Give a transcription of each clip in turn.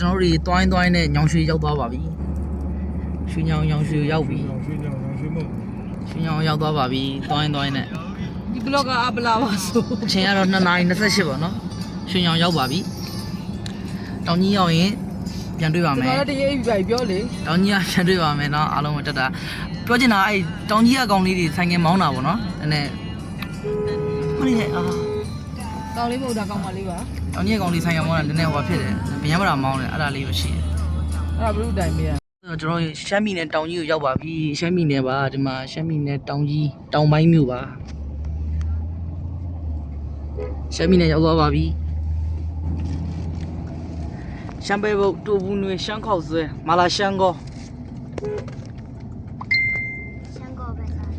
ကျွန်တော်တို့တွေတွိုင်းတွိုင်းနဲ့ညောင်ရွှေရောက်သွားပါပြီရွှေညောင်ညောင်ရွှေရောက်ပြီရွှေညောင်ရွှေမုံရွှေညောင်ရောက်သွားပါပြီတွိုင်းတွိုင်းနဲ့ဒီဘလော့ကအပလာပါဆိုအချိန်ကတော့2နာရီ28ပေါ့နော်ရွှေညောင်ရောက်ပါပြီတောင်ကြီးရောက်ရင်ပြန်တွေ့ပါကျွန်မယ်တော်လည်းတရေအိပ်ပြီပြောလေတောင်ကြီးကပြန်တွေ့ပါမယ်နော်အားလုံးကတက်တာပြောချင်တာအဲ့တောင်ကြီးကကောင်လေးတွေဆိုင်ကမောင်းတာပေါ့နော်အဲ့နဲ့ဟိုနေအာကောင်းလေးမဟုတ်တာကောင်းပါလေးပါ ။အောင်ကြီးကောင်လေးဆိုင်ရမောင်းတာနည်းနည်းဟိုပါဖြစ်တယ်။ဗျံပရာမောင်းတယ်အဲ့ဒါလေးပဲရှိတယ်။အဲ့ဒါဘလူးတိုင်မေးရ။ကျွန်တော်ရှမ်းပြည်နယ်တောင်ကြီးကိုရောက်ပါပြီ။ရှမ်းပြည်နယ်ပါဒီမှာရှမ်းပြည်နယ်တောင်ကြီးတောင်ပိုင်းမြို့ပါ။ရှမ်းပြည်နယ်ရောက်သွားပါပြီ။ရှမ်းပဲဘုတ်တူဘူးနွေရှမ်းခေါက်ဆွဲမလာရှမ်းကော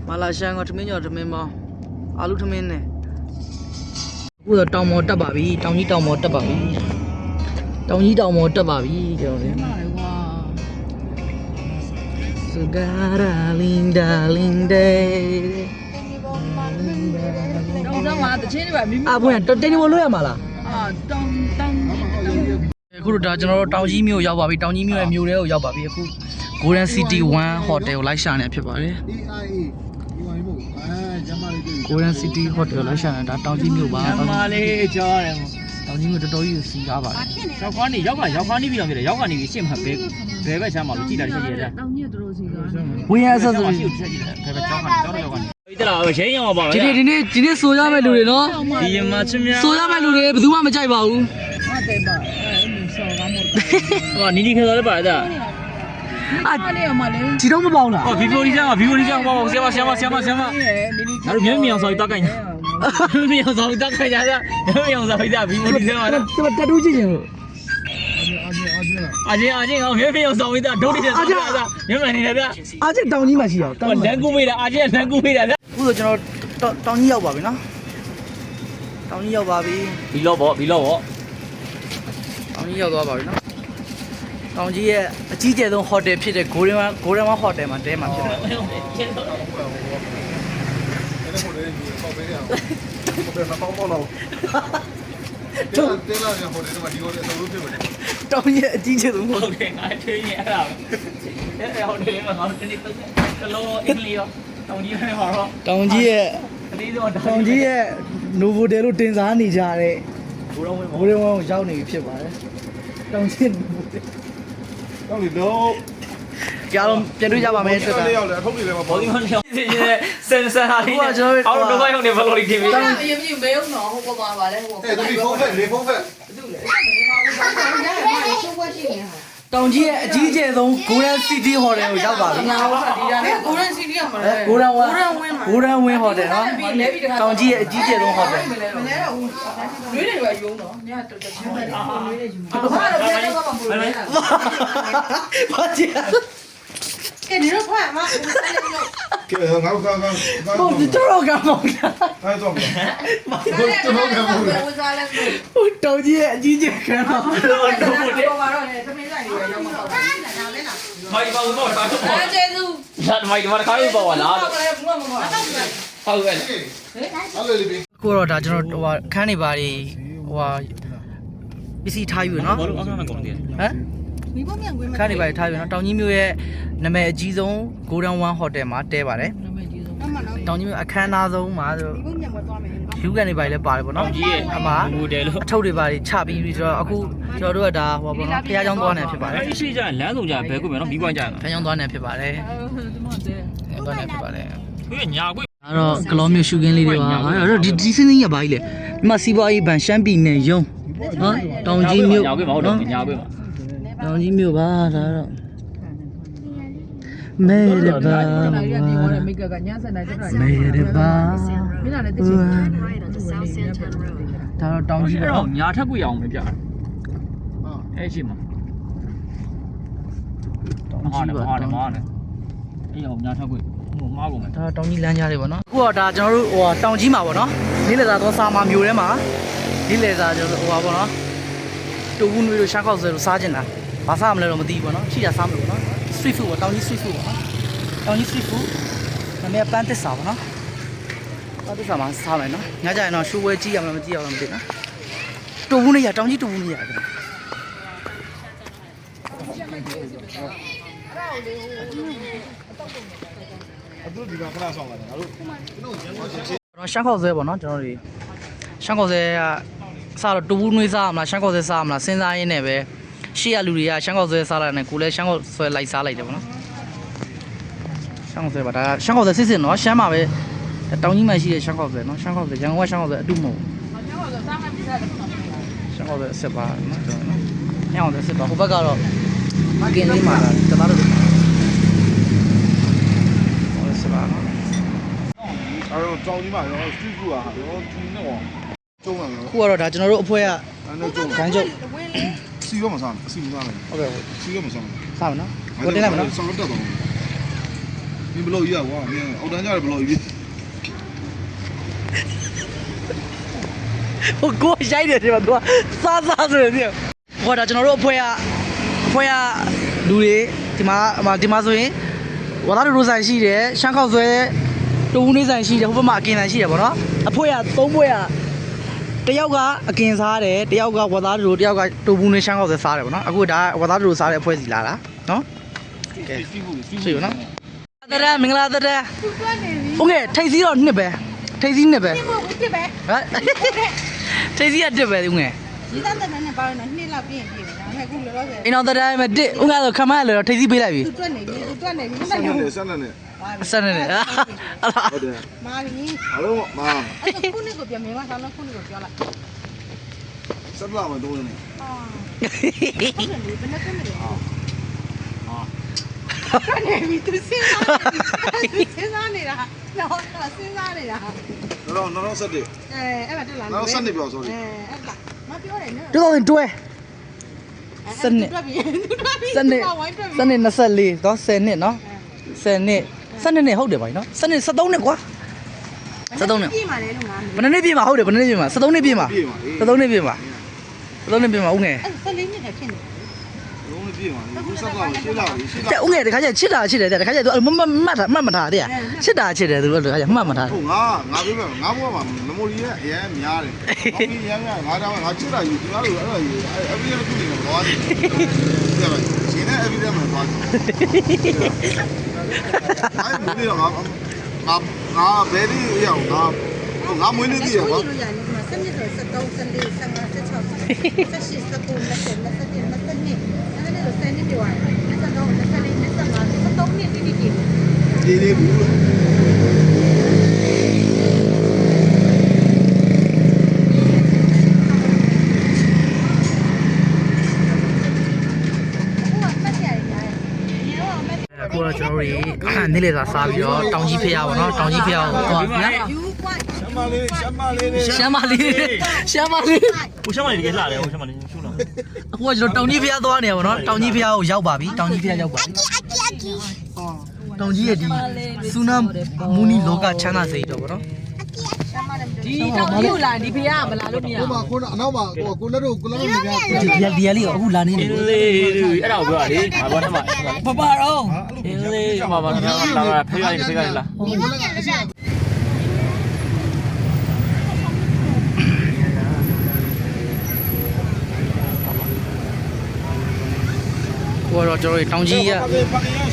မလာရှမ်းကောထမင်းကျော်ထမင်းမောင်းအာလူထမင်းနဲ့ အခုတော့တောင်ပေါ်တက်ပါပြီတောင်ကြီးတောင်ပေါ်တက်ပါပြီတောင်ကြီးတောင်ပေါ်တက်ပါပြီကျွန်တော်လေမှန်တယ်ကွာ So darling darling day တောင်းစမ်းမှာတချင်းတွေပါမိမိအဘွန်းတော်တင်နေဝလို့ရမှာလားအာတောင်းတောင်းအခုတော့ဒါကျွန်တော်တို့တောင်ကြီးမြို့ရောက်ပါပြီတောင်ကြီးမြို့ရဲ့မြို့ထဲကိုရောက်ပါပြီအခု Golden City 1 Hotel ကိုလိုက်ရှာနေဖြစ်ပါတယ် အေးအေးဒီဝိုင်းမို့အဲကျမလေးတွေ့ Golden City Hotel လိုက်ရှာနေတာတောင်ကြီးမြို့ပါအမလေးကြောရတယ်တောင်ကြီးမြို့တော်တော်ကြီးကိုစီးကားပါတယ်ရောက်ခွားနေရောက်ခွားရောက်ခွားနေပြီတော့ဖြစ်တယ်ရောက်ခွားနေပြီရှင့်မှာဘဲဘဲဘက်ချမ်းမှာလို့ကြည်တာတစ်ချက်ရတာတောင်းကြီးတော်တော်စီကားဝင်းရဆက်ဆိုရှိချက်ကြည့်တယ်ဘဲဘက်ကြောင်းမှာကြောင်းရောက်ခွားနေဒီတလားရှင်းရအောင်ပါဒီနေ့ဒီနေ့ဒီနေ့ဆိုရမယ့်လူတွေနော်ဒီရမချင်းများဆိုရမယ့်လူတွေဘယ်သူမှမကြိုက်ပါဘူးဟုတ်တယ်ပါအဲ့လိုစော်ကားမို့ဟောနီနီခေတော်လည်းပါတာ အားလေးအမလေးဒီတော့မပေါင်းလားဟောဗီဗိုဒီကြောင်းဗီဗိုဒီကြောင်းဟောဆရာမဆရာမဆရာမဆရာမနီနီငါတို့မျက်မြင်အောင်ဆောက်တက်ကြိုင်မျက်မြင်အောင်ဆောက်တက်ကြိုင်ကြတာမျက်မြင်အောင်ဆောက်ကြဗီဗိုဒီကြောင်းလားဒီမှာတက်တူးကြည့်ရင်လို့အားချင်းအားချင်းလားအချင်းအချင်းဟောမျက်မြင်အောင်ဆောက်တာဒုတိယဆောက်တာမျက်မြင်နေတာဗျအားချက်တောင်ကြီးမှာရှိရအောင်ဟောလန်ကူမေးတာအချင်းလန်ကူမေးတာဗျအခုဆိုကျွန်တော်တောင်ကြီးရောက်ပါပြီနော်တောင်ကြီးရောက်ပါပြီဘီလော့ပေါ့ဘီလော့ပေါ့တောင်ကြီးရောက်သွားပါပြီနော် တောင်ကြီးရဲ့အကြီးကျယ်ဆုံးဟိုတယ်ဖြစ်တဲ့ Golden One Golden One Hotel မှာတဲမှာဖြစ်တယ်အဲ့ဒါကိုလည်းဒီပေါက်ပေးရအောင်ဘယ်မှာပေါက်ပေါက်တော့တော့တဲလာရဟိုတယ်မှာဒီဟိုတယ်အလုပ်ဖြစ်မယ်တောင်ကြီးရဲ့အကြီးကျယ်ဆုံးဟိုဟုတ်တယ်ငါထွေးနေအဲ့ဒါအဲ့ဟိုတယ်မှာငါတို့ဒီကလောအင်္ဂလိပ်ရောတောင်ကြီးထဲမှာတော့တောင်ကြီးရဲ့ကလေးတော့တောင်ကြီးရဲ့ Novotel လို့တင်စားနေကြတဲ့ဘူရောဝင် Golden One ကိုရောက်နေပြီဖြစ်ပါတယ်တောင်ကြီး Novotel တော့ဒီတော့ကြားလုံးပြန်တွေ့ကြပါမယ်တွေ့တာလေးရောက်လေအထုပ်တွေလည်းမဘောပေါ်ဒီဘူးမန်ရောစင်စင်ဆန်ဟာလေးအောက်တော့ဘယ်ရောက်နေဘယ်လိုလေးတင်ပြီးတောင်းအရင်ကြီးမဲအောင်တော့ဟိုပေါ်ပါပါလေဟိုအဲ့ဒါဒီဖုန်းဖက်လေဖုန်းဖက်တော င်ကြီးရဲ့အကြီးကျယ်ဆုံး Golden City Hotel ကိုရောက်ပါပြီငါတို့ကဒီတာနဲ့ကိုရန်စီတီကမှာလေ Golden One Golden Win မှာ Golden Win Hotel နော်တောင်ကြီးရဲ့အကြီးကျယ်ဆုံး Hotel မလဲတော့နွေးတွေပဲယုံတော့ညတော်တော်ချင်းပဲနွေးတွေယူမှာဘာလို့ပြန်တော့မပူလဲ ဘာကြီး ကဲဒီလိုဖွင့်အမဒီလိုဆက်လိုက်လို့ကဲငါကငါကငါကဟုတ်တယ်တော့ကမောင်တာအဲ့တော့ဘာလို့တော့ကမောင်လဲဦးစားလည်းမလို့ဟိုတောင်ကြီးရဲ့အကြီးကြီးခံတော့တော့တော့ဘာတော့လဲသမီးဆိုင်ကြီးရောက်မှာပါနာလဲနာမိုက်ပါဦးတော့တာတော့အားကျေးဇူးဒါမိုက်မခိုင်းပါဝလားဟုတ်ကဲ့ဘုမမမဟုတ်ကဲ့ဟုတ်လေလေကိုတော့ဒါကျွန်တော်ဟိုအခန်းနေပါတွေဟိုပစ္စည်းထားယူနော်ဘာလို့အခန်းမကုန်သေးလဲဟမ် ခန်းနေပါတွေထားယူနော်တောင်ကြီးမြို့ရဲ့နာမည်အကြီးဆုံး Golden One Hotel မှာတဲပါတယ်တောင်ကြီးမြို့အခမ်းအနားဆုံးမှာဆိုယူကန်နေပါလေပါတယ်ပေါ့နော်အမ ဟိုတယ်လို့ အထုပ်တွေပါတွေချပြီးပြီးဆိုတော့အခုကျွန်တော်တို့ကဒါဟိုပါပေါ့နော်ဖះเจ้าသွားနေဖြစ်ပါတယ် အဲ့ရှိကြလမ်းဆုံးကြဘဲကိုမယ်နော်ပြီးပွားကြရမှာ ဖះเจ้าသွားနေဖြစ်ပါတယ် ဒီမှာတဲ့ ဖះသွားနေဖြစ်ပါတယ် ခွေးညာခွေး အဲ့တော့ကလောမျိုးရှုခင်းလေးတွေပါအဲ့တော့ဒီဒီစင်းစင်းရပါကြီးလေဒီမှာစီးပွားရေးဘန်ရှမ်းပြည်နယ်ရုံးနော်တောင်ကြီးမြို့ ညာခွေးမဟုတ်တော့ညာခွေးမှာ တောင်ကြီးမြို့ပါဒါတော့မဲရပါနိုင်ရဒီဝါနဲ့မိကကညဆက်နိုင်တဲ့မဲရပါမင်းလာလည်းသိချင်တယ်ဒါတော့တောင်ကြီးအဲ့ပေါ့တော့ညာထက်ခွေးအောင်မပြအဲ့ရှိမှာတောင်မဟာကြီးနဲ့ပါမဟာနဲ့တောင်မဟာနဲ့အေးအောင်ညာထက်ခွေးဟိုမှားကုန်မယ်ဒါတောင်ကြီးလမ်းကြားတွေပေါ့နော်အခုတော့ဒါကျွန်တော်တို့ဟိုတောင်ကြီးမှာပေါ့နော်လေးလေသာတော့စာမာမြို့ထဲမှာလေးလေသာကျွန်တော်ဟိုပါပေါ့နော်တူဘူးနွေးတို့ရှားခောက်ဆွဲတို့စားကျင်တာ ဘာစားမလဲတော့မသိဘူးပေါ့နော်ရှိတာစားမလို့ပေါ့နော် street food ပေါ့တောင်ကြီး street food ပေါ့နော်တောင်ကြီး street food နာမည်ကပန်းသစ္စာပေါ့နော်ပန်းသစ္စာမှာစားမယ်နော်ညကြရင်တော့ရှိုးဝဲကြည့်ရမလားမကြည့်ရဘူးမသိဘူးနော်တူဘူးနေရတောင်ကြီးတူဘူးနေရတယ်အခုဒီမှာခဏဆောင်လာတယ်ငါတို့ကျွန်တော်ရန်ကုန်ရှင်းကျွန်တော်ရှမ်းခေါက်ဆဲပေါ့နော်ကျွန်တော်တို့ရှမ်းခေါက်ဆဲကစားတော့တူဘူးနွေးစားမလားရှမ်းခေါက်ဆဲစားမလားစဉ်းစားရင်းနဲ့ပဲ ရှေ့ရလူတွေကရှမ်းခေါက်ဆဲစားလိုက်တယ်ကိုလည်းရှမ်းခေါက်ဆဲလိုက်စားလိုက်တယ်ပေါ့နော်ရှမ်းခေါက်ဆဲပါဒါကရှမ်းခေါက်ဆဲစစ်စစ်နော်ရှမ်းမှာပဲတောင်ကြီးမှာရှိတဲ့ရှမ်းခေါက်ဆဲနော်ရှမ်းခေါက်ဆဲရန်ကုန်ကရှမ်းခေါက်ဆဲအတူမဟုတ်ရှမ်းခေါက်ဆဲစစ်ပါနော်ကျွန်တော်နော်ညောင်းဆဲစစ်ပါဟိုဘက်ကတော့ကင်းလေးမှာလာတယ်တသားလို့ဟိုစစ်ပါနော်အဲတော့ကြောင်ကြီးမှာရောစတူကူอ่ะရောသူနဲ့ရောကျုံးလာတယ်ခုကတော့ဒါကျွန်တော်တို့အဖွဲ့ကအဲ့တော့ကျုံးခန်းချုပ် စီရောမစားစီမစားနိုင်ဟုတ်ကဲ့စီရောမစားစားမယ်နော်ကိုတင်လိုက်မယ်နော်ဆောင်းတော့တော့မင်းဘလို့ရကွာမင်းအောက်တန်းကြရဘလို့ကြီးဟိုကိုရိုက်တယ်ဒီမှာသူကစားစားဆိုရင်ဟိုဒါကျွန်တော်တို့အဖွဲ့ကအဖွဲ့ကလူတွေဒီမှာဒီမှာဆိုရင်ဝါသားတို့ဆိုင်ရှိတယ်ရှမ်းခောက်ဆွဲတူဦးနေဆိုင်ရှိတယ်ဟိုဘက်မှာအကင်ဆိုင်ရှိတယ်ဗောနော်အဖွဲ့ကသုံးဖွဲ့က တယောက်ကအကင်စားတယ်တယောက်ကဝါသားတို့တယောက်ကတူဘူးနေရှမ်းခောက်ဆွဲစားတယ်ဗောနော်အခုဒါဝါသားတို့စားတဲ့အဖွဲ့စီလာတာနော် စီဘူးစီ ရှိရနော်တရမင်္ဂလာတရโอเคထိတ်စီတော့နှစ်ပဲထိတ်စီနှစ်ပဲ ဒီမို့ဒီပဲ ဟမ်ထိတ်စီကတစ်ပဲဦးငယ် ဒီသားတဲ့နဲ့ပါရင်နှစ်လောက်ပြည့်ပြည့်တယ်ဒါပေ မဲ့အခုလောလောဆယ်အိမ်တော်တိုင်းမှာတစ်ဦးငါဆိုခမရလေတော့ထိတ်စီပေးလိုက်ပြီသူတွက်နေပြီသူတွက်နေပြီမဆက်နိုင်နေဘူးဆက်နေဆက်နေနေဟာလားဟုတ်တယ်မာလီအားလုံးမာအဲ့ဒါခုနှစ်ကိုပြန်မြန်မာဆောင်လို့ခုနှစ်ကိုပြောလိုက်ဆက်လာမတော့နေအာဟုတ်တယ်လေဘယ်နဲ့တွက်နေလဲအာတွက်နေပြီသူစဉ်းစားနေစဉ်းစားနေတာတော့စဉ်းစားနေတာတော့တော့ဆက်တယ်အဲအဲ့မှာတက်လာနောက်ဆက်နေပြော sorry အဲအဲ့ဒါမပြောတယ်နော်တွန်းတွဲ စနစ်စနစ်စနစ်24တော့10နှစ်နော်10နှစ်12နှစ်ဟုတ်တယ်ပါနော်10နှစ်73နှစ်ကွာ73နှစ်ပြည်မှာလဲလို့ငါဘယ်နှစ်ပြည်မှာဟုတ်တယ်ဘယ်နှစ်ပြည်မှာ73နှစ်ပြည်မှာ73နှစ်ပြည်မှာ73နှစ်ပြည်မှာဟုတ်ငယ်14 ပြေးပါလေဆက်လာရှင်းလာရှင်းလာတဲ့ဦးငယ်တခါကျချစ်တာချစ်တယ်တဲ့တခါကျသူမမမှတ်တာမှတ်မထားတဲ့ချစ်တာချစ်တယ်သူတို့တခါကျမှတ်မထားဟုတ်ငါငါပြေးပါငါဘွားမှာမမိုရီရဲ့အရင်များတယ်ဟောပြီးရမ်းများငါတော့ငါချစ်တာယူဒီလိုအဲ့လိုယူအဲ့ဒီလိုခုနေတော့သွားတယ်ပြပါရှင်းနေအဲ့ဒီထဲမှာသွားတယ်အဲ့မင်းတော့ငါငါငါဘယ်ဒီရောက်ငါငါမွေးနေသေးရကွာလို့ရတယ်ဒီမှာစနစ်ဆို73 74 75 76 78 79 90 91 20နှစ်ကျော်ရယ်23 24 25 23နှစ်တိတိကျကျဒီလေးဘူးလို့ကိုတော့ကျွန်တော်တို့နေ့လေသာစားပြီးတော့တောင်ကြီးဖျားပါတော့တောင်ကြီးဖျားကိုဟောနော်ရှမ်းမလေးရှမ်းမလေးရှမ်းမလေးရှမ်းမလေးဟိုရှမ်းမလေးတကယ်လှတယ်ဟိုရှမ်းမလေးရှုံးလာ အခုကကျွန်တော်တောင်ကြီးဖျားသွားနေရပါတော့တောင်ကြီးဖျားကိုရောက်ပါပြီတောင်ကြီးဖျားရောက်ပါပြီတောင်ကြီးရဲ့ဒီဆူနာမူနီလောကချမ်းသာစေတော့ဗောနော်ဒီတောင်ကြီးလာဒီဖေကမလာလို့မရဟိုမှာကိုအနောက်မှာကိုကိုလက်တို့ကိုလက်တို့နေပြဒီဒီဒီလေးကိုအခုလာနေတယ်အင်းလေးအဲ့ဒါကိုပြောတာလေငါဘာမှမပပတော့အင်းလေးမမလာလာဖေးရတယ်ဖေးရတယ်လား ကိုကတော့ကျွန်တော်တို့တောင်ကြီးက ပါကေပါကေရရှာပြီးတော့ တောင်ကြီးကဗတ်တောင်ကြီးဖျားပါနော်တောင်ကြီးကဘာမှုမီဆိုတဲ့ဖျားကွာ ညီမလေး ကိုလည်းလွေးတယ်ယ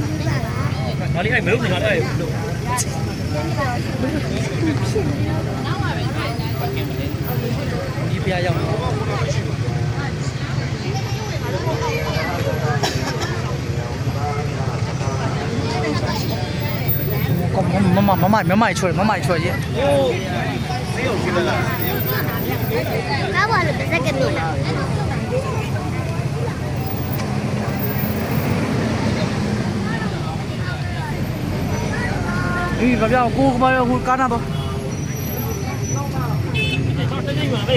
ူပါလားငါလေးအဲ့မဲလို့ငါအဲ့ဒီဖျားရောက်ကောမမမမမမချွဲမမချွဲ ရဲ့ကားပေါ်လည်းတစ်စက္ကန့်နေလားဒီဘာပြောကိုကမရကိုကားနာတော့တက်ကြည့်ပါပဲ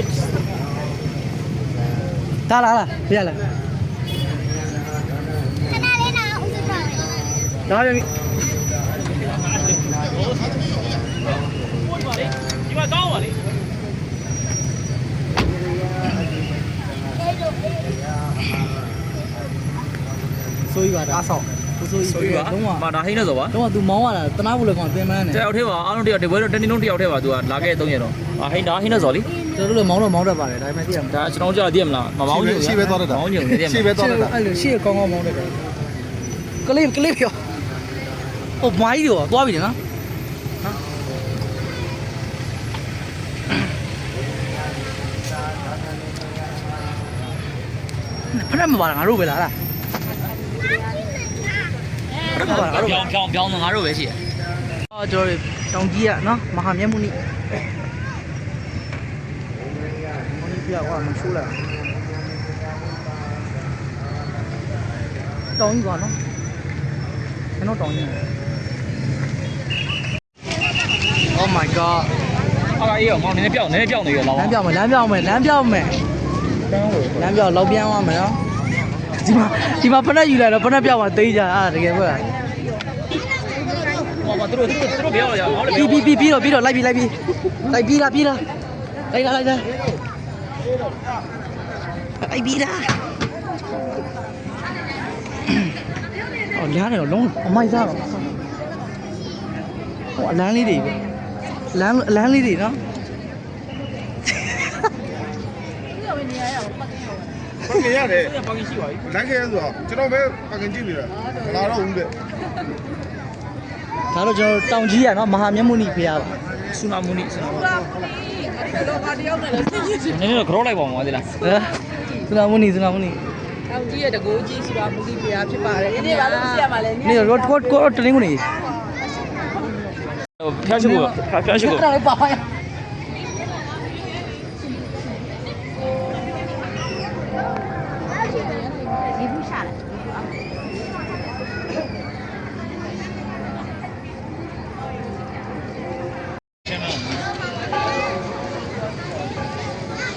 တာလာလာပြရလာ ခဏလေးနာဦးစပါမယ် ဒါပြန်ပြီဒီမှာကောင်းပါလေစဆိုးကြီးပါဒါဆောက်ဆိုးကြီးဆိုပြီးပါလုံးဝမာဒါဟိနေဆိုပါတော့ तू မောင်းရတာတနာဘူးလေကောင်ပင်မန်းနေတယောက်ထဲပါအားလုံးတယောက်တပွဲတော့တနေ့လုံးတယောက်ထဲပါသူကလာခဲ့3ရက်တော့အာဟိဒါဟိနေဆိုလေကျွန်တော်တို့လည်းမောင်းတော့မောင်းတတ်ပါတယ်ဒါပေမဲ့သိရမလားဒါကျွန်တော်ကြားသိရမလားမမောင်းညိုရှေ့ပဲသွားတတ်တာမောင်းညိုသိရမရှေ့လားပဲသွားတတ်တာအဲ့လိုရှေ့ကောင်းကောင်းမောင်းတတ်တယ်ကလေးကလေးပြော ဟိုမိုင်းရောသွားပြီနော်ဖရက်မပါလားငါတို့ပဲလားလားဖရက်မပါလားငါတို့ပဲပြောင်းပြောင်းပြောင်းငါတို့ပဲရှိတယ်အော်ကျွန်တော်တို့တောင်ကြီးကနော်မဟာမြတ်မုနိမုနိပြကွာမချိုးလာတောင်ကြီးကွာနော်ကျွန်တော်တောင်ကြီး Oh my god ဟာအေးရောမောင်းနည်းနည်းပြောင်းနည်းနည်းပြောင်းနေရလောလမ်းပြောင်းမယ်လမ်းပြောင်းမယ်လမ်းပြောင်းမယ်လမ်းပြောင်းလောက်ပြန်သွားမယ်နော်ဒီမှာဒီမှာဖက်နဲ့ယူလိုက်တော့ဖက်နဲ့ပြောင်းသွားသိကြอ่ะတကယ်ပဲဟောမသူတို့သူတို့သူတို့ပြောရအောင်လေပြီးပြီးပြီးပြီးတော့ပြီးတော့လိုက်ပြီးလိုက်ပြီးလိုက်ပြီးလားပြီးလားလိုက်လားလိုက်လားလိုက်ပြီးလားအော်လမ်းနေတော့လုံးအမိုက်စားတော့ဟိုအလန်းလေးတွေပဲ လမ်းအလန်းလေးတွေနော်ပတ်ကင်ရတယ်ပေါင်းကြီးရှိပါပြီလမ်းခဲဆိုတော့ကျွန်တော်ပဲပတ်ကင်ကြည့်နေတာမလာတော့ဘူးတဲ့ဒါတော့ကျွန်တော်တောင်ကြီးရနော်မဟာမြတ်မုနိဖေရပါဆူနာမူနီဆူနာမူနီတော့ဘာတယောက်နဲ့လဲသိချင်ချင်နည်းနည်းတော့ grow လိုက်ပါဦးမသိလားဟဲ့စနာမုနိစနာမုနိတောင်ကြီးရဲ့တကိုးကြီးဆိုတာမူကြီးပြားဖြစ်ပါတယ်ဒီနေ့ဘာလို့ပြရမှာလဲနေတော့ကိုကိုတလင်းကိုနေဖျား ရှိကိုဖျားရှိကိုအဲ့ဒါလေးပါပါရ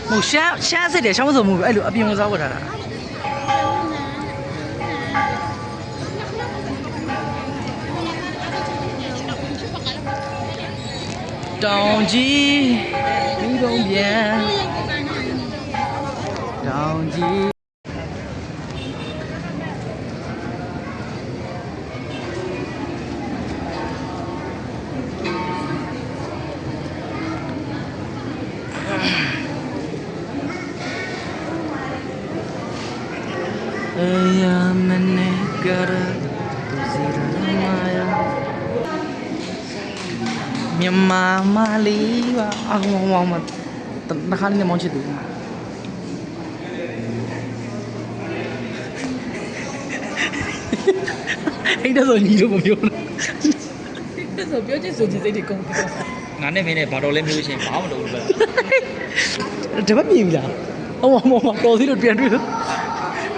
ဟိုရှမ်းရှမ်းစစ်တယ်ရှမ်းမစုံမှု တ်ထားတာတောင်ကြီးမိဘုံပြန်တောင်ကြီးအေးယမနေကရသူစီရမာယာမြန်မာမလေးပါအကောင်မောင်မတခါလေးနဲ့မော င်းချစ်သူအဲ့ဒါဆိုညီလို့မပြောနဲ့ဆိုပြောချင်ဆိုချင်စိတ်တွေကုန်ပြီငါနဲ့မင်းနဲ့ဘာတော်လဲမျိုးချင်းဘာမှမလုပ်ဘူးပဲတပတ်မြင်ပြီလားဟောမောမောတော်စီလို့ပြန်တွေ့လို့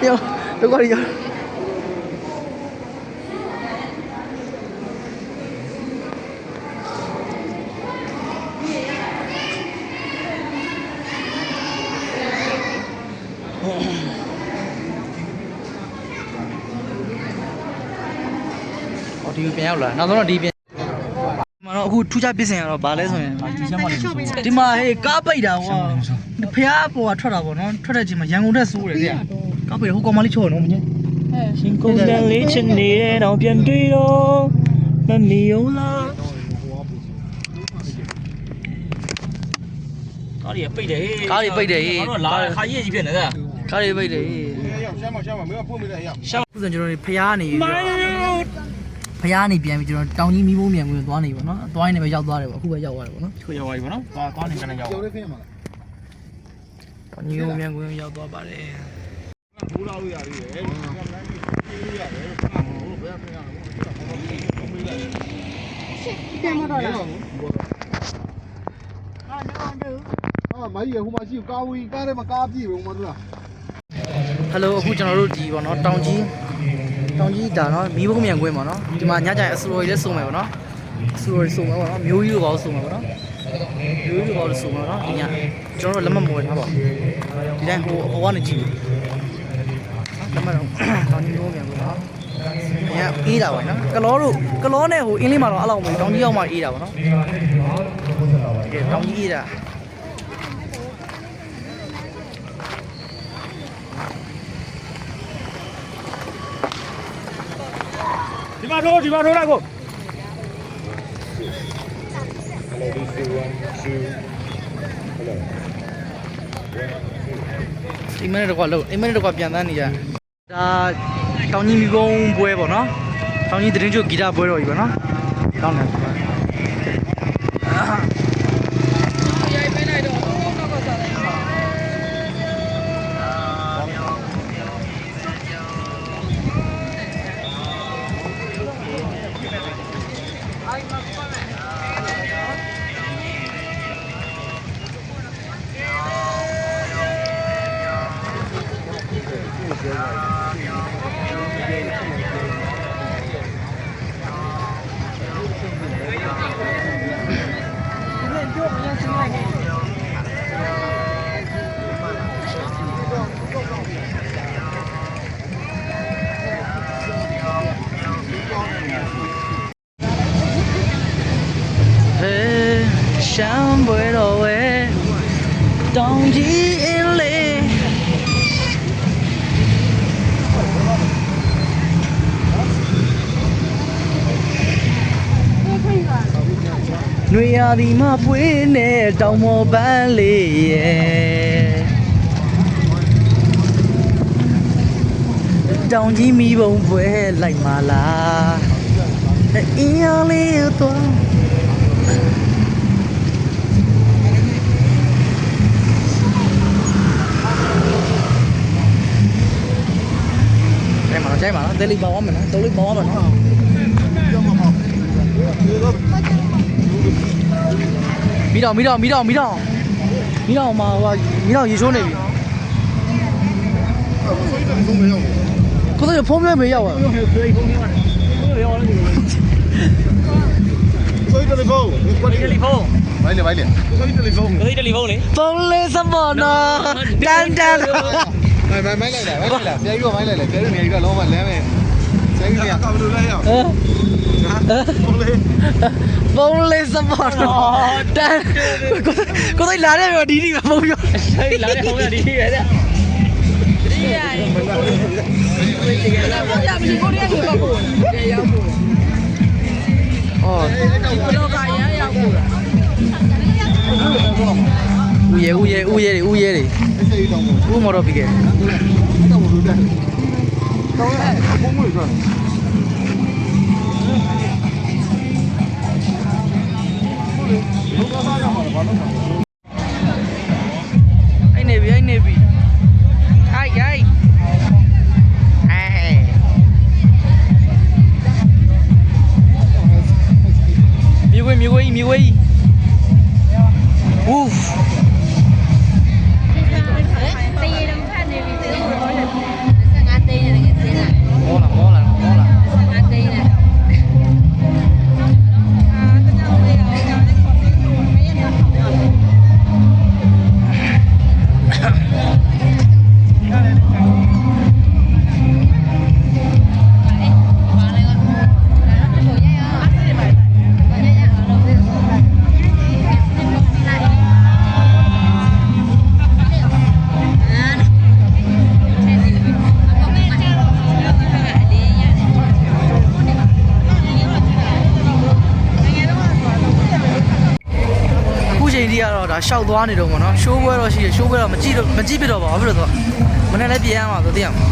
ပြောတော့ကြရ ရောက်လာနောက်ဆုံးတော့ဒီပြန်မတော့အခုထူးခြားပြစ်စင်ရတော့ဗာလဲဆိုရင်ဒီချက်မှလည်းမရှိဘူးဒီမှာဟေးကားပိတ်တာကွာဖះပေါ်ကထွက်တာပေါ့နော်ထွက်တဲ့ချိန်မှာရန်ကုန်တက်စိုးတယ်ဗျကားပိတ်ဟိုကောင်မလေးချော့နော်မင်းရှင်ကုန်တန်လေးချင်နေတဲ့တော့ပြန်တွေ့တော့မမီယုံလားကားကြီးပိတ်တယ်တော့လာခါကြီးကြီးဖြစ်နေတာကားတွေပိတ်တယ်ရောက်ရှမ်းမရှမ်းမမင်းကဖွင့်မိတဲ့အရာအခုဆိုကျွန်တော်တို့ဖះနေပြီးတော့ ဖះနေပြန်ပြီးကျွန်တော်တောင်ကြီးမီးဘုံမြန်ကိုသွားနေပေါ့နော်သွားရင်လည်းပဲရောက်သွားတယ်ပေါ့အခုပဲရောက်သွားတယ်ပေါ့နော်ခွေရောက်ပါပြီဗောနော်သွားသွားနေကြနေရောက်ကျော်လေးခင်းရမှာလားတောင်ကြီးဘုံမြန်ကိုရောက်သွားပါတယ်ဘူးလာလို့ရသေးတယ်လမ်းကြီးပြေးရတယ်ဘယ်ခင်းရလဲပြန်မတော့လားဟာမိုင်းရဟိုမှာရှိကားဝီကားထဲမှာကားပြည့်ပဲဟိုမှာတို့လားဟယ်လိုအခုကျွန်တော်တို့ဒီပေါ့နော်တောင်ကြီး တောင်ကြီးဒါနော်မီးဘုံမြန်ကွင်းပေါ့နော်ဒီမှာညကြရင်အစရိုကြီးလည်းစုံမယ်ပေါ့နော်အစရိုကြီးစုံမယ်ပေါ့နော်မျိုးကြီးတို့ပါစုံမယ်ပေါ့နော်မျိုးကြီးတို့ပါစုံမယ်ပေါ့နော်ဒီညကျွန်တော်တို့လက်မမဝယ်ထားပါဘူးဒီတိုင်းဟိုဟိုကနေကြည့်လက်မတော့တောင်ကြီးဘုံမြန်ကွင်းနော်ညအေးတာပါနော်ကလောတို့ကလောနဲ့ဟိုအင်းလေးမှာတော့အဲ့လောက်မဟုတ်တောင်ကြီးရောက်မှအေးတာပေါ့နော်တကယ်တောင်ကြီးအေးတာ မှာထိုးဒီမှာထိုးလိုက်ကိုအိမ်မက်နဲ့တကွာလို့အိမ်မက်နဲ့တကွာပြန်တန်းနေကြဒါတောင်ကြီးမီကုန်းပွဲပေါ့နော်တောင်ကြီးသတင်းချုပ်ဂီတပွဲတော်ကြီးပေါ့နော်တောင်းတယ် နွေရာသီမှာပွေးနေတောင်မော်ပန်းလေးရဲ့တောင်ကြီးမီးပုံပွဲလိုက်ပါလားအင်းရလေးတော့ကြိုက်မှာနော်ကြိုက်မှာနော်တဲလေးပေါင်းအောင် မယ်နော်တိုးလေးပေါင်းအောင်မယ်နော်မီးတော့မီးတော့မီးတော့မီးတော့မီးတော့မှာဟိုမီးတော့ရေချိုးနေပြီကိုယ်ကဖုန်းမဲမေးရောက်ပါဆိုးတယ်ဖုန်းကိုတယ်လီဖုန်းဘိုင်လေဘိုင်လေဆိုးတယ်ဖုန်းကိုသိတယ်လီဖုန်းလေဖုန်းလေးစမောနော်တန်တန်ဘိုင်ဘိုင်မိုင်းလိုက်လားမိုင်းလိုက်လားပြန်ပြီးတော့မိုင်းလိုက်လားပြန်ပြီးနေပြီးတော့လုံးဝလမ်းမယ်ဆယ်ကြီးကကဘယ်လိုလဲရအောင် ဟမ်ဖုန်းလေးဖုန်းလေးစမောနော်တန်ကိုယ်ကလာတယ်ပြောဒီဒီမှာဖုန်းပြောဟဲ့လာတဲ့ဖုန်းကဒီရဲ့တဲ့ဒီရိုက်တော့ရပြီကိုရီးယားကိုပေါ့တယ်ရောက်ပို့အော်ဘလောကရမ်းရောက်ပို့တာဦးရဲဦးရဲဦးရဲဦးရဲတွေအဲ့ဒီတော့ဘုဦးမော်တော့ပြီးခဲ့တော့ဘလူတက်တော့ဘုံမွေးဆိုတော့ဘာ လို့ဘာ ရှောက်သွားနေတော့ဗောနော်ရှိုးပွဲတော့ရှိတယ်ရှိုးပွဲတော့မကြည့်တော့မကြည့်ပြတော့ပါဘူးဖြစ်လို့ဆိုမနေ့လည်းပြန်ရမှာဆိုသိရမှာ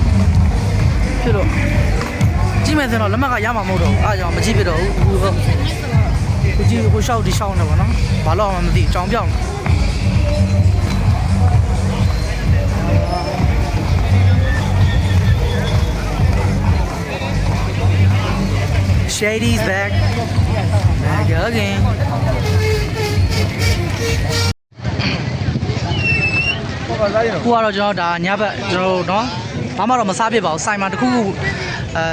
ဖြစ်လို့ကြည့်မယ်ဆိုတော့လက်မှတ်ကရမှာမဟုတ်တော့ဘူးအားကြောင့်မကြည့်ပြတော့ဘူးအခုကိုကြည့်ကိုရှောက်ဒီရှောက်နေဗောနော်ဘာလို့မှမသိကြောင်ပြောင်း Shady's back. Back again. ခုကတော့ကျွန်တော်ဒါညဘက်ကျွန်တော်တို့เนาะဘာမှတော့မစားဖြစ်ပါဘူးဆိုင်မှာတစ်ခုခုအဲ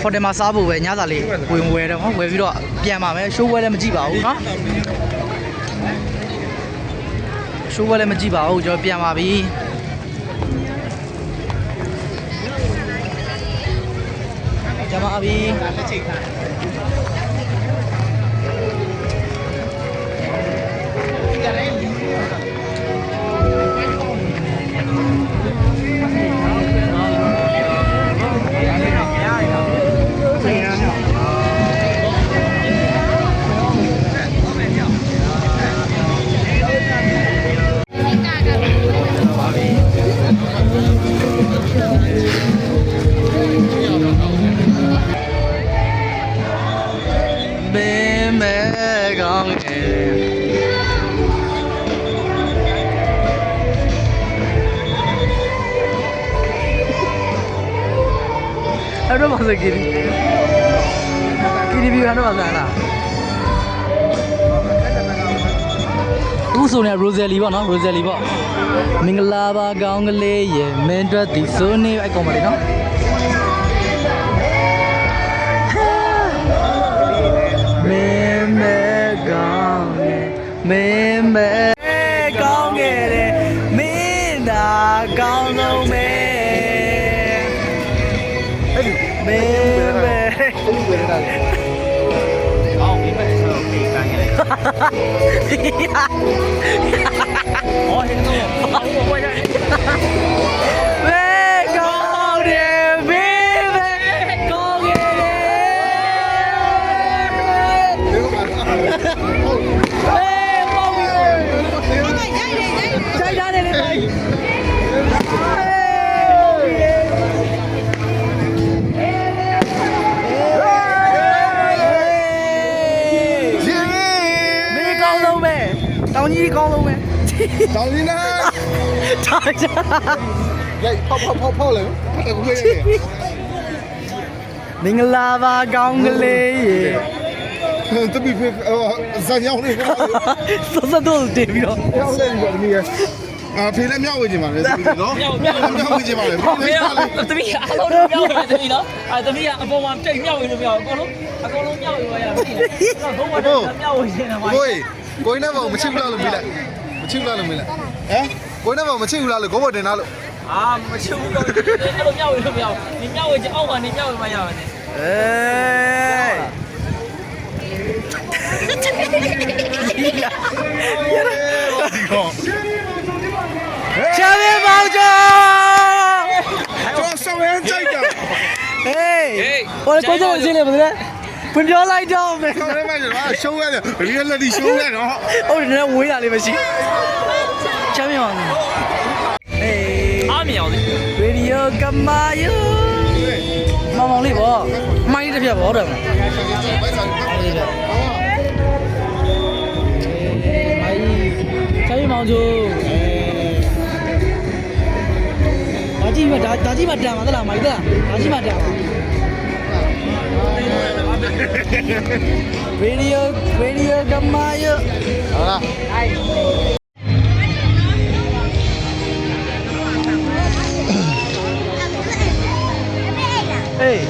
ဟိုတယ်မှာစားဖို့ပဲညစာလေးဝင်ဝယ်တယ်ဟောဝယ်ပြီးတော့ပြန်ပါမယ်ရှိုးဝဲလည်းမကြည့်ပါဘူးเนาะရှိုးဝဲလည်းမကြည့်ပါဘူးကျွန်တော်ပြန်ပါပြီကျမအဘီလက်ချိတ်ထား အဲ့တော့ပါစကီဒီကီဒီဘီကတော့ပါစားလားအခုဆိုနေရိုဇယ်လီပေါ့နော်ရိုဇယ်လီပေါ့မင်္ဂလာပါကောင်းကလေးရဲ့မင်းတို့ဒီဆိုနေအဲ့ကောင်ပါလေနော်မင်းမဲကောင်းရဲ့မင်းမဲကောင်းခဲ့တယ်မင်းသာကောင်းဆုံးပဲမ အောင်ပြီးမဲ့ဆိုတော့ ဆုံးပဲတောင်းလေးနာထားကြရိုက်ဖောက်ဖောက်ဖောက်ဖောက်လေအခုလေးမင်္ဂလာပါကောင်းကလေးရေတပီဖေဇာညောင်းနေကောစစတော့တင်ပြီးတော့ရောက်နေပြီဒီကအာဖေလည်းမြောက်ဝေးချင်ပါလေနော်မြောက်မြောက်ဝေးချင်ပါလေဟောမေးသမီးအားလုံးမြောက်ဝင်သမီးနော်အဲသမီးကအပေါ်မှာတိတ်မြောက်ဝင်လို့မရဘူးအကုန်လုံးအကုန်လုံးမြောက်ဝင်ရပြီတော့ဘုံမှာမြောက်ဝင်နေတာပါကိုကိုင်းနဲ့ပေါ့မချစ်ဘူးလားလို့မေးလိုက် မချစ်ဘူးလားလို့မေးလိုက်ဟမ်ကိုင်းနဲ့ပေါ့မချစ်ဘူးလားလို့ဂိုးဘတင်လားလို့အာမချူဘူးတော့အဲ့လိုမြောက်ဝင်လို့မရဘူးဒီမြောက်ဝင်ချအောက်မှာနေမြောက်ဝင်မှရမယ်အေးဒီကောချမ်းမြေပေါင်းကျော်ကျော်ဆောင်ရမ်းကြိုက်တာဟေးဟိုကိုကျော်ရှင်းလေမလဲဖွ င့်ပြောလိုက်တော့မယ်ဆောင်ရမ်းမှကျွန်တော်ရှုံးရတယ်ဘယ်လက်ဒီရှုံးရတော့ဟုတ်တယ်နည်းဝေးတာလေးပဲရှိချမ်းမြေပေါင်းအေးအားမြောင်လေရေဒီယိုကမာယိုမောင်မောင်လေးပေါ့မိုင်းတစ်ပြက်ပေါ့ဟုတ်တယ်မလားဘိုက်ဆောင်ပါလေမိုင်းချမ်းမြေပေါင်းကျိုးဒါကြည့်မဒါဒါကြည့်မတန်ပါသလားမိုင်းသလားဒါကြည့်မတန်ပါ ရေဒီယိုရေဒီယိုကမာယိုဟုတ်လားအေး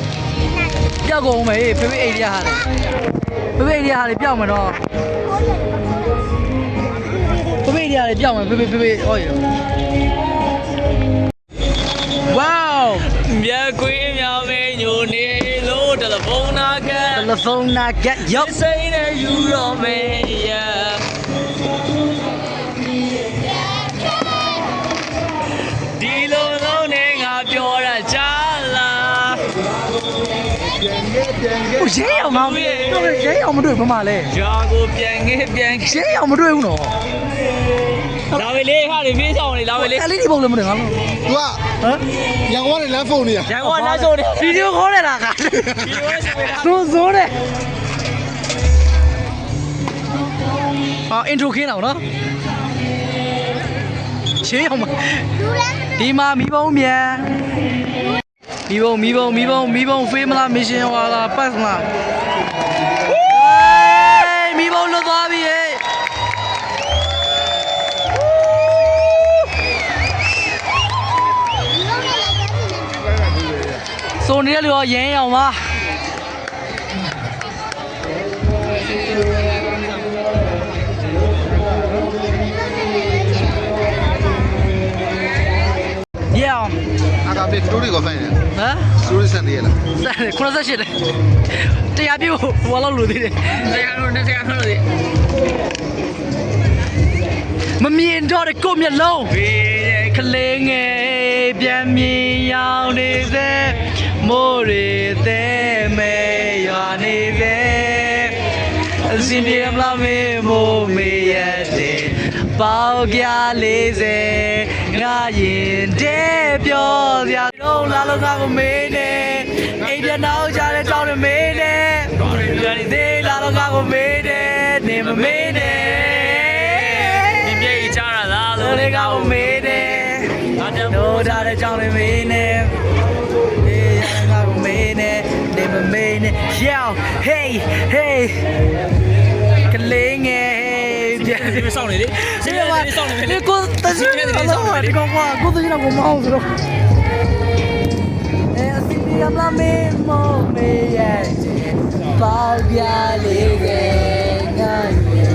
ပျောက်ကုန်မယ်ဖေဖေအိတ်ရဟာလေဖေဖေအိတ်ရဟာလေပျောက်မယ်တော့ဖေဖေအိတ် ဝေါမြက်ကွေးမြောင်မဲညိုနေလို့တယ်လီဖုန်းနာကတယ်လီဖုန်းနာကက်ရောက်စိတ်နဲ့ယူတော့မဲရ ဟိုရဲအောင်မတော့ရဲအောင်မတွေ့ဘူးမမလဲဂျာကိုပြန်ငယ်ပြန်ရဲအောင်မတွေ့ဘူးနော်လာပဲလေဟာဒီပြေးဆောင်လေလာပဲလေအဲ့လေးဒီပုံလည်းမတွေ့ငါလို့သူကဟမ်ရန်ကုန်ကနေလမ်းဖုန်းနေရရန်ကုန်လမ်းဆုံးနေဗီဒီယိုခေါ်နေတာကဒီလိုဆိုရင်သိုးစိုးတယ်အာအင်ထရိုခင်းတော့နော်ရှင်းအောင်မဒီမှာမီးပုံးမြန် မီးပုံးမီးပုံးမီးပုံးမီးပုံးဖေးမလားမရှင်ဟွာလားပတ်မလားဟေးမီးပုံးလွတ်သွားပြီဟဲ့စုံနေတဲ့လူရောရမ်းအောင်ပါ အာကဖေစတိုရီကိုဖိုင်တယ်ဟမ်စတိုရီစံနေရလား98တယ်တရားပြဖို့ဘောလောက်လူသေးတယ်တရားလို့တရားလို့လေမမြင်တော့တဲ့ကိုယ့်မျက်လုံးဘေးရဲ့ကလေးငယ်ပြန်မြင်ရောက်နေစေမိုးရီသေးမဲရွာနေစေအစင်ပြေမလားမေမိုးမေရတဲ့ပေါကြလေးစေ ငါရင်တဲ့ပြောစရာတော့လာလို့ငါကိုမေးနေအိမ်ပြန်တော့ကြတဲ့တောင်းနေမေးနေပြန်နေသေးလာလို့ငါကိုမေးနေနေမမေးနေမြင်ပြည့်ချတာလားလို့လို့လေကောင်းမေးတယ်ငါတည်းတို့ထားတဲ့ကြောင့်လည်းမေးနေအေးရတာကမေးမမေနဲ့ယော hey hey ကလေးငယ်ပြန် ဒီမဆောင်နေလေဒီမှာဒီကိုတရှိနေတယ်ဆောဒီကောင်ကကိုတရှိတော့မအောင်ဆိုတော့အဲအစီမီမလာမေမောမေရဲ့ပေါပြလေးကငါရဲ့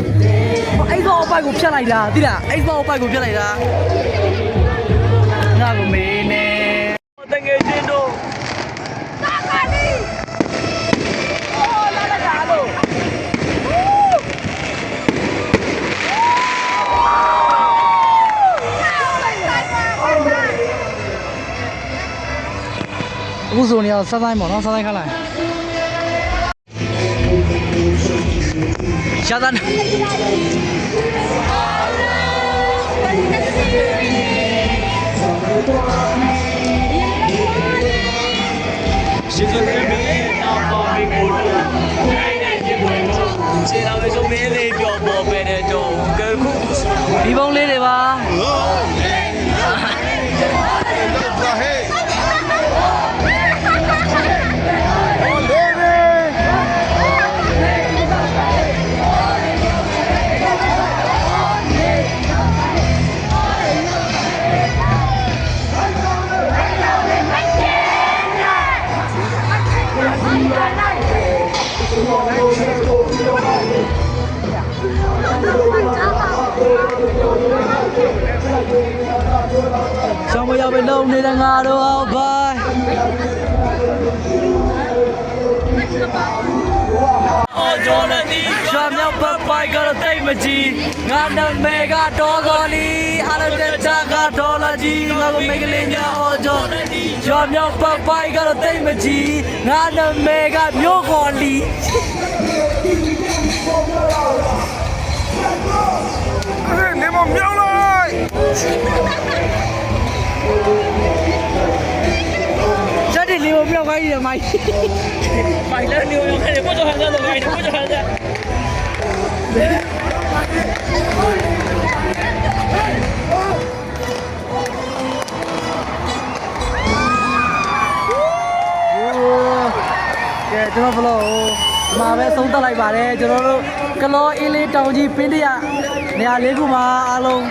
အဲ့ကောင်အပိုက်ကိုဖြတ်လိုက်တာသိလားအဲ့ကောင်အပိုက်ကိုဖြတ်လိုက်တာငါကမေ အခုဆိုနေအောင်ဆက်ဆိုင်ပေါ့နော်ဆက်ဆိုင်ခက်လိုက်ရှာသားရှင်ရှင်မင်းမင်းတော့ပေါ်ပြီးကိုတို့နိုင်နိုင်ချင်းပွဲတော့ရှင်တော်ဆိုမင်းလေးပြောပေါ်ပဲတဲ့တော့ကခုဒီပုံလေးတွေပါ ပဲလုံနေတဲ့ငါတို့အောင်ဘိုင်အော်ဂျော်လန်ဒီရွှေမြောက်ဘက်ပိုင်ကတော့တိတ်မကြီးငါနာမည်ကတော့ကောလီအားလုံးတက်တာကဒေါ်လာကြီးငါကမိတ်ကလေးညာအော်ကြောင့်ရွှေမြောက်ဘက်ပိုင်ကတော့တိတ်မကြီးငါနာမည်ကမြို့ကောလီအဲ့နေမမြောင်း လိုက်ချက်တင်လေးကိုမြောက်ခိုင်းရမိုင်းမိုင်လည်းနေရောခဲ့တယ်ကိုကျော်ဟန်ဆက်လို့ခိုင်းတယ်ကိုကျော်ဟန်ဆက်ကဲကျွန်တော်ဘလို့မှာပဲဆုံးသက်လိုက်ပါတယ်ကျွန်တော်တို့ကလောအင်းလေးတောင်ကြီးပင်းတရနေရာလေးခုမှာအားလုံး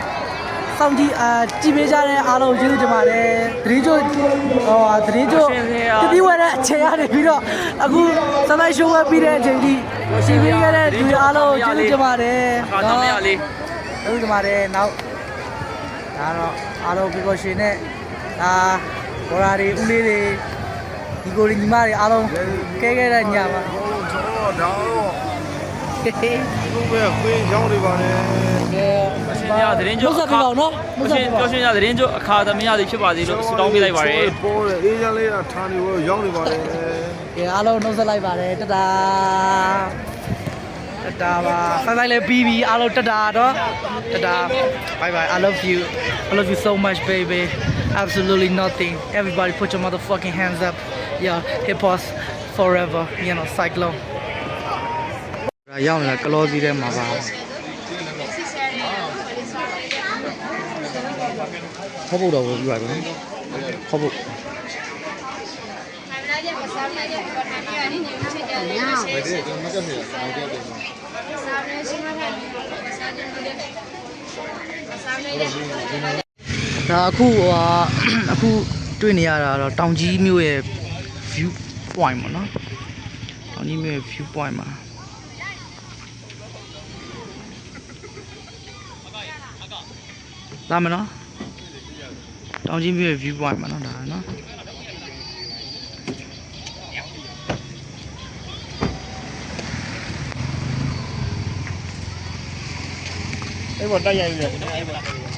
စောင့်ကြည့်အာကြည့်ပေးကြတဲ့အားလုံးကျေးဇူးတင်ပါတယ်သတိကျဟောသတိကျတတိဝဲတဲ့အချိန်ရနေပြီးတော့အခုစလိုက်ရှိုးဝဲပြီးတဲ့အချိန်ကြီးရှင်းပေးခဲ့တဲ့ဒီအားလုံးကျေးဇူးတင်ပါတယ်အခါတော့မရလေးကျေးဇူးတင်ပါတယ်နောက်ဒါတော့အားလုံးပြေကိုရှင်နဲ့ဒါဘောရာတွေဦးလေးတွေဒီကိုညီမတွေအားလုံးကဲခဲ့တဲ့ညပါကျွန်တော်တော့ဟေးဟေးဘုပဲခွေးရောင်းနေပါတယ်ကဲ ရှင်ရသတင်းကျော်ဆက်ပြပါဦးနော်ကျော်ရှင်ကျော်ရှင်ရသတင်းကျော်အခါသမယလေးဖြစ်ပါသေးလို့ဆုတောင်းပေးလိုက်ပါတယ်ပေါ်တယ်အေးရလေးကထားနေလို့ရောင်းနေပါတယ်ကဲအားလုံးနှုတ်ဆက်လိုက်ပါတယ်တတာတတာပါဖိုင်ဖိုင်လည်းပြီးပြီအားလုံးတတာတော့တတာ bye bye i love you i love you so much baby absolutely nothing everybody put your motherfucking hands up yeah hip hop forever you know cyclone ဒါရောက်နေတာကလောစီထဲမှာပါ ခေါ်ဖို့တော့ပြောရပါမယ်ခေါ်ဖို့ဒါအခုဟိုဟာအခုတွေ့နေရတာတော့တောင်ကြီးမြို့ရဲ့ view point ပေါ့နော်တောင်ကြီးမြို့ရဲ့ view point မှာလာမယ်နော် တောင်ကြီးမြို့ရဲ့ view point မှာနော်ဒါနော်အဲ့ပေါ်တိုက်ရိုက်ရတယ်